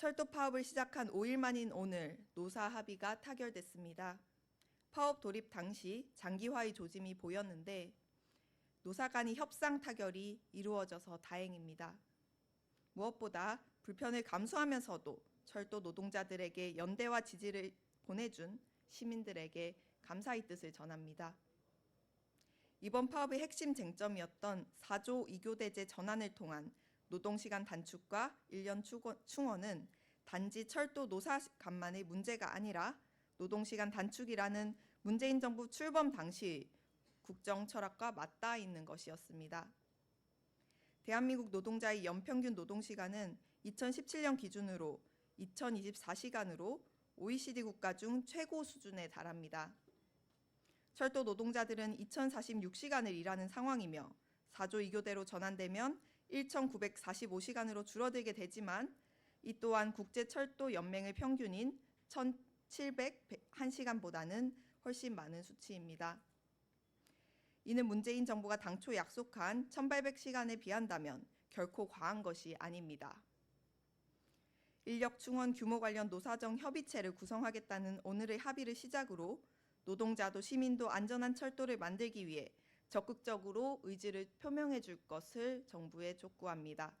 철도 파업을 시작한 5일 만인 오늘 노사 합의가 타결됐습니다. 파업 돌입 당시 장기화의 조짐이 보였는데 노사 간의 협상 타결이 이루어져서 다행입니다. 무엇보다 불편을 감수하면서도 철도 노동자들에게 연대와 지지를 보내준 시민들에게 감사의 뜻을 전합니다. 이번 파업의 핵심 쟁점이었던 4조 2교대제 전환을 통한 노동시간 단축과 1년 추고- 충원은 단지 철도 노사 간만의 문제가 아니라 노동시간 단축이라는 문재인 정부 출범 당시 국정 철학과 맞닿아 있는 것이었습니다. 대한민국 노동자의 연평균 노동시간은 2017년 기준으로 2024시간으로 OECD 국가 중 최고 수준에 달합니다. 철도 노동자들은 2046시간을 일하는 상황이며 4조 2교대로 전환되면 1945시간으로 줄어들게 되지만 이 또한 국제철도 연맹의 평균인 1701시간보다는 훨씬 많은 수치입니다. 이는 문재인 정부가 당초 약속한 1800시간에 비한다면 결코 과한 것이 아닙니다. 인력 충원 규모 관련 노사정 협의체를 구성하겠다는 오늘의 합의를 시작으로 노동자도 시민도 안전한 철도를 만들기 위해 적극적으로 의지를 표명해 줄 것을 정부에 촉구합니다.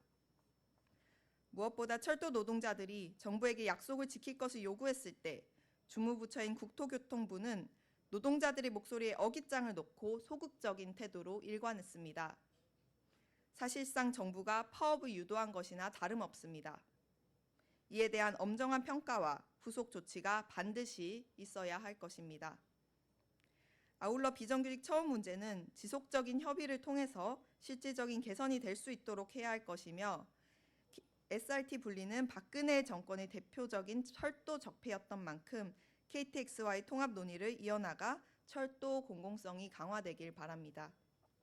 무엇보다 철도 노동자들이 정부에게 약속을 지킬 것을 요구했을 때 주무부처인 국토교통부는 노동자들의 목소리에 어깃장을 놓고 소극적인 태도로 일관했습니다. 사실상 정부가 파업을 유도한 것이나 다름없습니다. 이에 대한 엄정한 평가와 후속 조치가 반드시 있어야 할 것입니다. 아울러 비정규직 처우 문제는 지속적인 협의를 통해서 실질적인 개선이 될 수 있도록 해야 할 것이며 SRT 분리는 박근혜 정권의 대표적인 철도 적폐였던 만큼 KTX와의 통합 논의를 이어나가 철도 공공성이 강화되길 바랍니다.